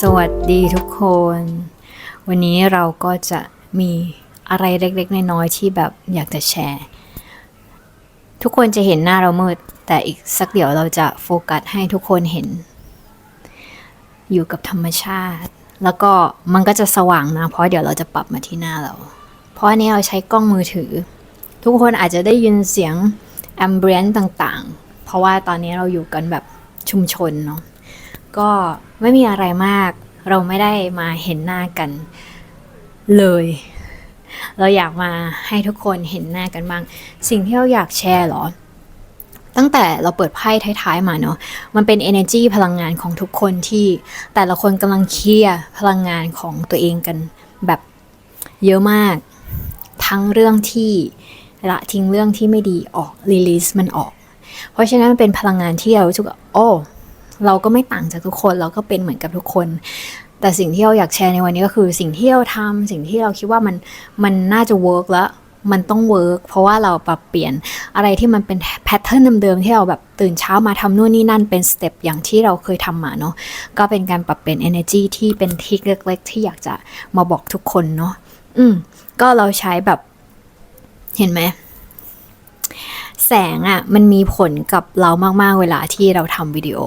สวัสดีทุกคน วันนี้เราก็จะมีอะไรเล็กๆน้อยๆที่แบบอยากจะแชร์ ทุกคนจะเห็นหน้าเรามืด แต่อีกสักเดี๋ยวเราจะโฟกัสให้ทุกคนเห็น อยู่กับธรรมชาติ แล้วก็มันก็จะสว่างนะ เพราะเดี๋ยวเราจะปรับมาที่หน้าเรา เพราะอันนี้เราใช้กล้องมือถือ ทุกคนอาจจะได้ยินเสียงแอมเบียนต่างๆ เพราะว่าตอนนี้เราอยู่กันแบบ ชุมชนเนาะก็ไม่มีอะไรมาก เราไม่ได้มาเห็นหน้ากันเลย เราอยากมาให้ทุกคนเห็นหน้ากันบ้าง สิ่งที่เราอยากแชร์เหรอ ตั้งแต่เราเปิดไพ่ท้ายๆมาเนาะมันเป็น energy พลังงานของทุกคนที่แต่ละคนกำลังเคลียร์พลังงานของตัวเองกันแบบเยอะมาก ทั้งเรื่องที่ละทิ้งเรื่องที่ไม่ดีออก release มันออก เพราะฉะนั้นมันเป็นพลังงานที่เรารู้สึกว่าโอ้เราก็ไม่ต่างจากทุกคน เราก็เป็นเหมือนกับทุกคน แต่สิ่งที่เราอยากแชร์ในวันนี้ก็คือสิ่งที่เราทำสิ่งที่เราคิดว่ามันมันน่าจะเวิร์กแล้วมันต้องเวิร์กเพราะว่าเราปรับเปลี่ยนอะไรที่มันเป็นแพทเทิร์นเดิมๆที่เราแบบตื่นเช้ามาทำนู่นนี่นั่นเป็นสเต็ปอย่างที่เราเคยทำมาเนาะก็เป็นการปรับเปลี่ยน energy ที่เป็นทิกเล็ก ๆ ที่อยากจะมาบอกทุกคนเนาะอืมก็เราใช้แบบเห็นไหม แสงอะ่ะมันมีผลกับเรามาก ๆ เวลาที่เราทำวิดีโอ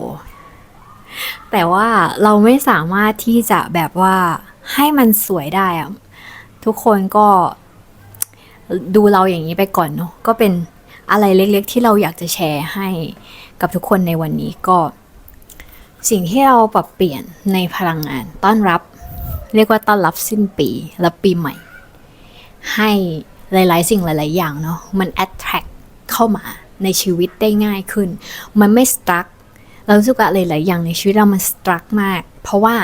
แต่ว่าเราไม่สามารถที่จะแบบว่าให้มันสวยได้อะทุกคนก็ดูเราอย่างนี้ไปก่อนเนาะก็เป็นอะไรเล็ก ๆ ที่เราอยากจะแชร์ให้กับทุกคนในวันนี้ก็ สิ่งที่เราปรับเปลี่ยนในพลังงานต้อนรับ เรียกว่าต้อนรับสิ้นปีและปีใหม่ ให้หลาย ๆ สิ่งหลาย ๆ อย่างเนาะมัน attract เข้ามาในชีวิตได้ง่ายขึ้น มันไม่ stuck เรารู้สึกว่าหลายอย่างในชีวิตเรามัน stuck มาก เพราะว่า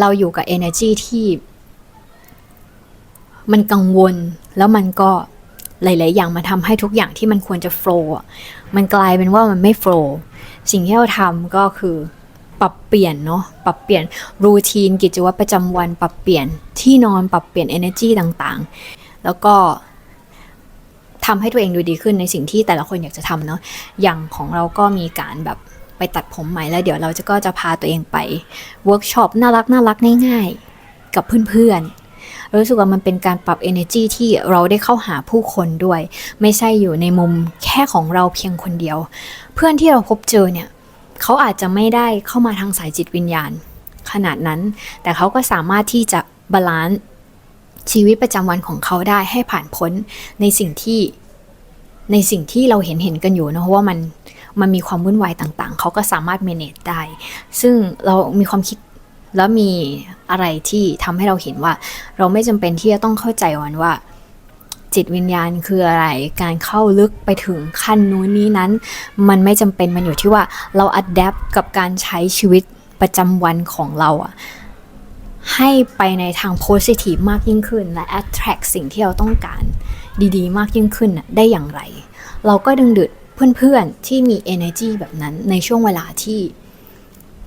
เราอยู่กับ energy ที่ มันกังวล แล้วมันก็หลาย ๆ อย่างมาทำให้ทุกอย่างที่มันควรจะ flow มันกลายเป็นว่ามันไม่ flow สิ่งที่เราทำก็คือปรับเปลี่ยนเนาะ ปรับเปลี่ยนรูทีนกิจวัตรประจำวัน ปรับเปลี่ยนที่นอน ปรับเปลี่ยน energy ต่าง ๆ แล้วก็ ทำให้ตัวเองดูดีขึ้นในสิ่งที่แต่ละคนอยากจะทำเนาะอย่างของเราก็มีการแบบไปตัดผมใหม่แล้วเดี๋ยวเราจะก็จะพาตัวเองไปเวิร์กช็อปน่ารักน่ารักง่ายๆ กับเพื่อนๆรู้สึกว่ามันเป็นการปรับ energy ที่เราได้เข้าหาผู้คนด้วย ไม่ใช่อยู่ในมุมแค่ของเราเพียงคนเดียว เพื่อนที่เราพบเจอเนี่ยเขาอาจจะไม่ได้เข้ามาทางสายจิตวิญญาณ ขนาดนั้น แต่เขาก็สามารถที่จะบาลานซ์ ชีวิตประจำวันของเขาได้ให้ผ่านพ้นในสิ่งที่ในสิ่งที่เราเห็นเห็นกันอยู่นะเพราะว่ามันมันมีความวุ่นวายต่างๆ เขาก็สามารถ manage ได้ ซึ่งเรามีความคิดแล้วมีอะไรที่ทำให้เราเห็นว่า เราไม่จำเป็นที่จะต้องเข้าใจวันว่า จิตวิญญาณคืออะไร การเข้าลึกไปถึงขั้นนู้นนี้นั้น มันไม่จำเป็นมันอยู่ที่ว่าเราอัดแอปกับการใช้ชีวิตประจำวันของเราอะ ให้ไปในทาง positive มากยิ่งขึ้น และ attract สิ่งที่เราต้องการดีๆ มากยิ่งขึ้นน่ะได้อย่างไร เราก็ดึงดูดเพื่อนๆที่มี energy แบบนั้นในช่วงเวลาที่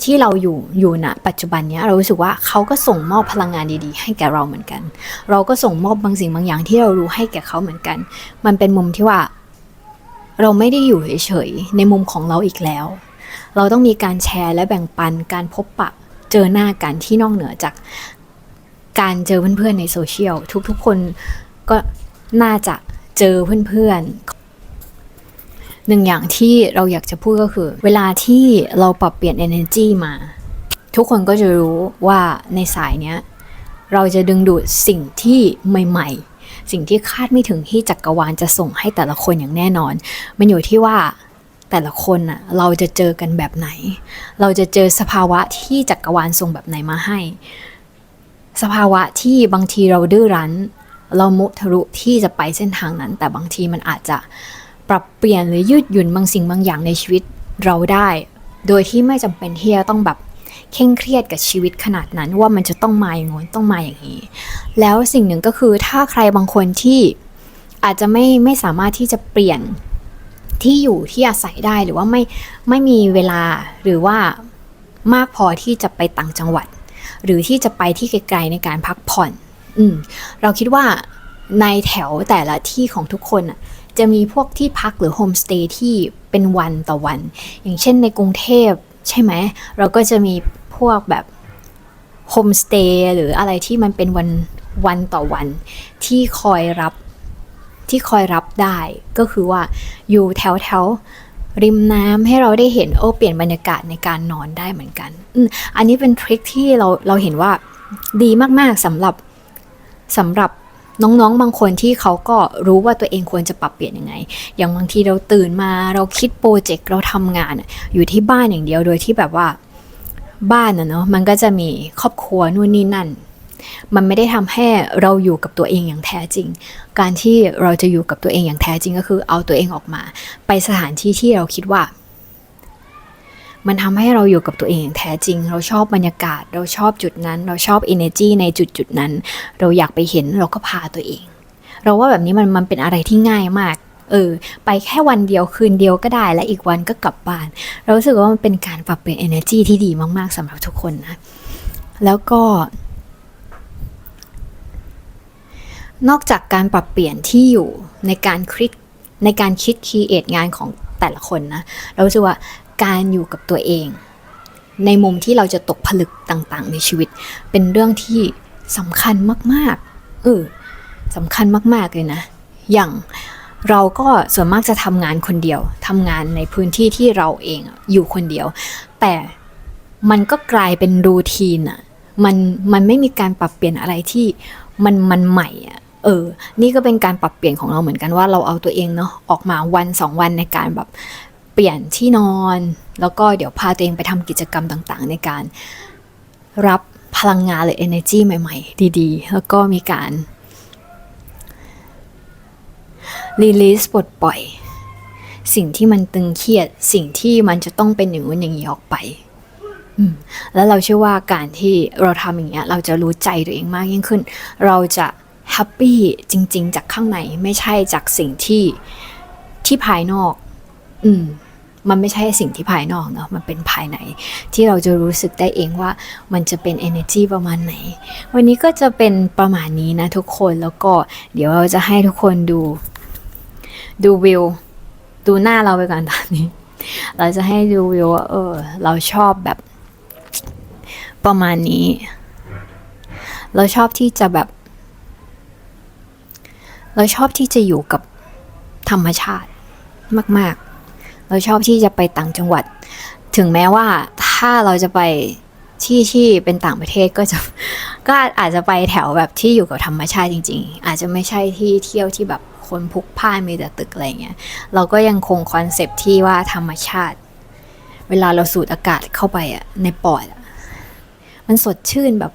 ที่เราอยู่อยู่ณปัจจุบันเนี้ยเรารู้สึกว่าเขาก็ส่งมอบพลังงานดีๆ ให้แก่เราเหมือนกัน เราก็ส่งมอบบางสิ่งบางอย่างที่เรารู้ให้แก่เขาเหมือนกัน มันเป็นมุมที่ว่า เราไม่ได้อยู่เฉยๆในมุมของเราอีกแล้ว เราต้องมีการแชร์และแบ่งปันการพบปะ เจอหน้ากันที่นอกเหนือจากการเจอเพื่อนๆในโซเชียลทุกๆคนก็น่าจะเจอเพื่อนๆหนึ่งอย่างที่เราอยากจะพูดก็คือ เวลาที่เราปรับเปลี่ยน energy มา ทุกคนก็จะรู้ว่าในสายเนี้ยเราจะดึงดูดสิ่งที่ใหม่ๆ สิ่งที่คาดไม่ถึงที่จักรวาลจะส่งให้แต่ละคนอย่างแน่นอน มันอยู่ที่ว่า แต่ละคนน่ะเราจะเจอกันแบบไหน เราจะเจอสภาวะที่จักรวาลส่งแบบไหนมาให้ สภาวะที่บางทีเราดื้อรั้น เรามุทะลุที่จะไปเส้นทางนั้น แต่บางทีมันอาจจะปรับเปลี่ยนหรือยืดหยุ่นบางสิ่งบางอย่างในชีวิตเราได้ โดยที่ไม่จำเป็นที่จะต้องแบบเคร่งเครียดกับชีวิตขนาดนั้นว่ามันจะต้องมาอย่างงี้ต้องมาอย่างนี้ แล้วสิ่งหนึ่งก็คือถ้าใครบางคนที่อาจจะไม่ไม่สามารถที่จะเปลี่ยน ที่อยู่ที่อาศัยได้หรือว่าไม่ไม่มีเวลาหรือว่ามากพอที่จะไปต่างจังหวัด หรือที่จะไปที่ไกลๆในการพักผ่อน อืมเราคิดว่าในแถวแต่ละที่ของทุกคนอะจะมีพวกที่พักหรือโฮมสเตย์ที่เป็นวันต่อวัน อย่างเช่นในกรุงเทพใช่ไหม เราก็จะมีพวกแบบโฮมสเตย์หรืออะไรที่มันเป็นวันวันต่อวัน ที่คอยรับ ที่คอยรับได้ก็คือว่าอยู่แถวแถวๆริมน้ำให้เราได้เห็นโอ้เปลี่ยนบรรยากาศในการนอนได้เหมือนกันอืมอันนี้เป็นทริคที่เราเราเห็นว่าดีมากๆสำหรับสำหรับน้องๆ บางคนที่เขาก็รู้ว่าตัวเองควรจะปรับเปลี่ยนยังไง อย่างบางทีเราตื่นมาเราคิดโปรเจกต์เราทำงานอยู่ที่บ้านอย่างเดียวโดยที่แบบว่าบ้านอะเนาะมันก็จะมีครอบครัวนู่นนี่นั่น มันไม่ได้ทำให้เราอยู่กับตัวเองอย่างแท้จริง การที่เราจะอยู่กับตัวเองอย่างแท้จริงก็คือ เอาตัวเองออกมา ไปสถานที่ที่เราคิดว่า มันทำให้เราอยู่กับตัวเองอย่างแท้จริง เราชอบบรรยากาศ เราชอบจุดนั้น เราชอบ energy ในจุดจุดนั้น เราอยากไปเห็นเราก็พาตัวเอง เราว่าแบบนี้มันมันเป็นอะไรที่ง่ายมากเออไปแค่วันเดียวคืนเดียวก็ได้และอีกวันก็กลับบ้าน เรารู้สึกว่ามันเป็นการปรับเปลี่ยน energy ที่ดีมาก ๆสำหรับทุกคนนะ แล้วก็ นอกจากการปรับเปลี่ยนที่อยู่ในการคิดในการคิดคีเอทงานของแต่ละคนนะ เรารู้สึกว่าการอยู่กับตัวเอง ในมุมที่เราจะตกผลึกต่างๆ ในชีวิต เป็นเรื่องที่สำคัญมากๆเออสำคัญมากๆเลยนะ อย่างเราก็ส่วนมากจะทำงานคนเดียวทำงานในพื้นที่ที่เราเองอะอยู่คนเดียว แต่มันก็กลายเป็นรูทีนอะมันมันไม่มีการปรับเปลี่ยนอะไรที่มันมันใหม่อะ เออ นี่ก็เป็นการปรับเปลี่ยนของเราเหมือนกันว่าเราเอาตัวเองเนาะออกมาวันสองวันในการแบบเปลี่ยนที่นอน แล้วก็เดี๋ยวพาตัวเองไปทำกิจกรรมต่างๆ ในการรับพลังงานหรือ energy ใหม่ ๆ ดีๆ แล้วก็มีการ release ปลดปล่อย สิ่งที่มันตึงเครียด สิ่งที่มันจะต้องเป็นอย่างนู้นอย่างนี้ออกไปแล้วเราเชื่อว่าการที่เราทำอย่างเงี้ย เราจะรู้ใจตัวเองมากยิ่งขึ้น เราจะ แฮปปี้จริง ๆ จากข้างในไม่ใช่จากสิ่งที่ที่ภายนอก อืม มันไม่ใช่สิ่งที่ภายนอกเนาะมันเป็นภายใน ที่เราจะรู้สึกได้เองว่ามันจะเป็น energy ประมาณไหน วันนี้ก็จะเป็นประมาณนี้นะทุกคนแล้วก็เดี๋ยวเราจะให้ทุกคนดู ดูวิว ดูหน้าเราไปก่อนตอนนี้ เราจะให้ดูวิวว่าเออ เราชอบแบบประมาณนี้ เราชอบที่จะแบบ เราชอบที่จะอยู่กับธรรมชาติมาก ๆ เราชอบที่จะไปต่างจังหวัด ถึงแม้ว่าถ้าเราจะไปที่ที่เป็นต่างประเทศก็จะก็อาจจะไปแถวแบบที่อยู่กับธรรมชาติจริง ๆ อาจจะไม่ใช่ที่เที่ยวที่แบบคนพลุกพ่านมีแต่ตึกอะไรเงี้ย เราก็ยังคงคอนเซปที่ว่าธรรมชาติ เวลาเราสูดอากาศเข้าไปอะในปอดอะมันสดชื่นแบบ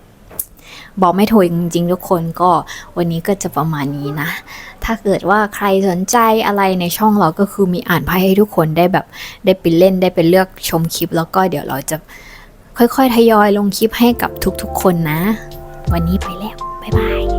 บอกไม่ถูกจริงๆทุกคนก็วันนี้ก็จะประมาณนี้นะ ถ้าเกิดว่าใครสนใจอะไรในช่องเราก็คือมีอ่านไพ่ให้ทุกคนได้แบบได้ไปเล่นได้ไปเลือกชมคลิป แล้วก็เดี๋ยวเราจะค่อยๆทยอยลงคลิปให้กับทุกๆคนนะ วันนี้ไปแล้ว บ๊ายบาย